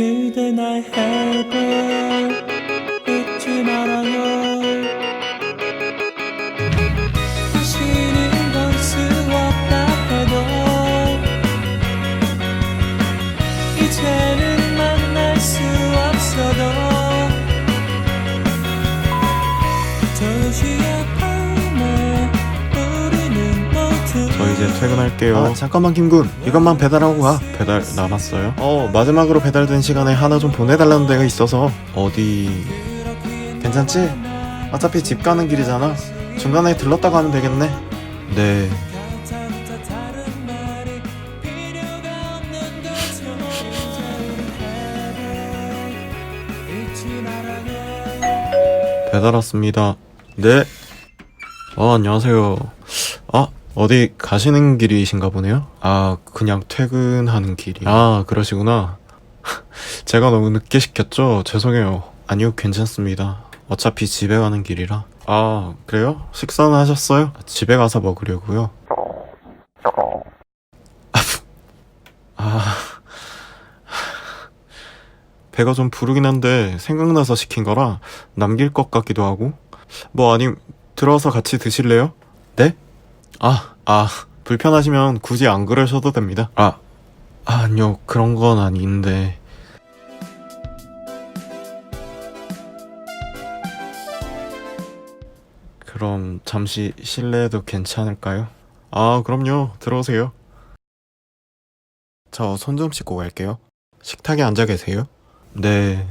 그대 나의 heaven 잊지 말아요 퇴근할게요. 아 잠깐만 김군 이것만 배달하고 가 배달 남았어요? 어 마지막으로 배달된 시간에 하나 좀 보내달라는 데가 있어서 어디 괜찮지? 어차피 집 가는 길이잖아 중간에 들렀다가 하면 되겠네 네 배달 왔습니다. 네. 어 안녕하세요. 아 어디 가시는 길이신가 보네요. 아 그냥 퇴근하는 길이. 아 그러시구나. 제가 너무 늦게 시켰죠. 죄송해요. 아니요 괜찮습니다. 어차피 집에 가는 길이라. 아 그래요? 식사는 하셨어요? 집에 가서 먹으려고요. 아 배가 좀 부르긴 한데 생각나서 시킨 거라 남길 것 같기도 하고 뭐 아님 들어와서 같이 드실래요? 네? 아, 아 불편하시면 굳이 안 그러셔도 됩니다 아, 아 아니요 그런 건 아닌데 그럼 잠시 실례해도 괜찮을까요? 아 그럼요 들어오세요 저 손 좀 씻고 갈게요 식탁에 앉아 계세요? 네.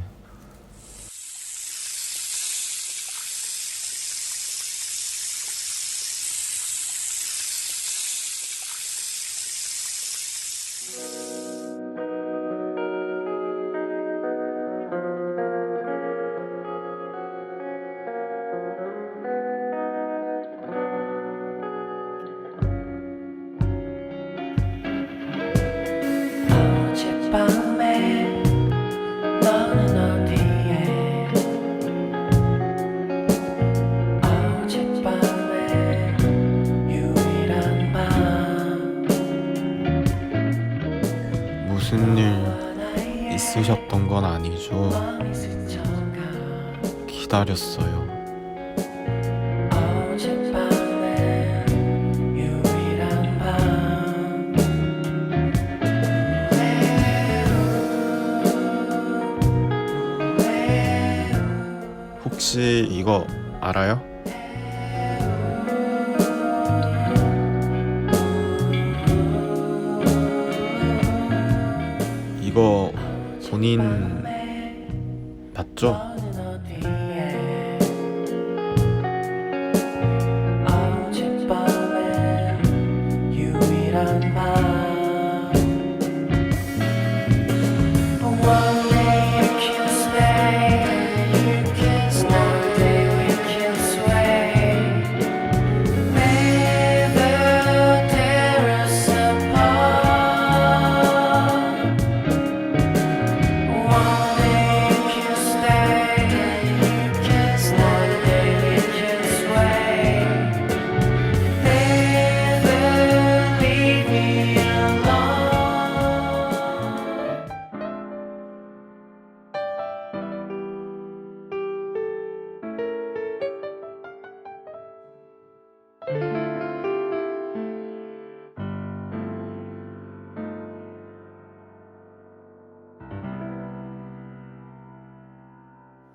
일 있으셨던 건 아니죠? 기다렸어요. 혹시 이거 알아요? 본인 맞죠?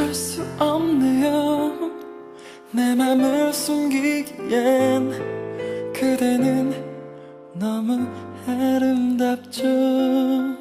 어쩔 수 없네요. 내 맘을 숨기기엔 그대는 너무 아름답죠